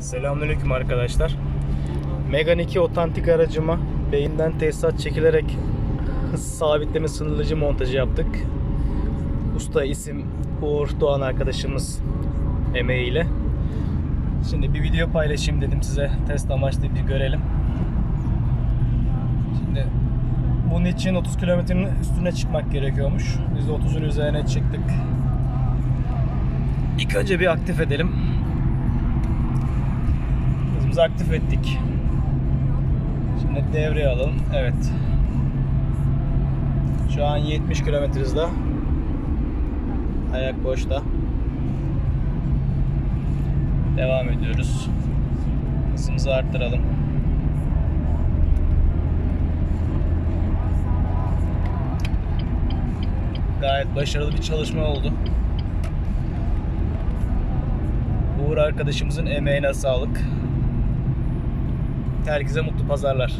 Selamünaleyküm arkadaşlar. Megane 2 otantik aracıma beyinden tesisat çekilerek sabitleme sınırlayıcı montajı yaptık. Usta isim Uğur Doğan arkadaşımız emeğiyle. Şimdi bir video paylaşayım dedim size test amaçlı bir görelim. Şimdi bunun için 30 kilometrenin üstüne çıkmak gerekiyormuş. Biz de 30'un üzerine çıktık. İlk önce bir aktif edelim. Hızımızı aktif ettik. Şimdi devreye alalım. Evet. Şu an 70 km hızda. Ayak boşta. Devam ediyoruz. Hızımızı arttıralım. Gayet başarılı bir çalışma oldu. Uğur arkadaşımızın emeğine sağlık. Herkese mutlu pazarlar.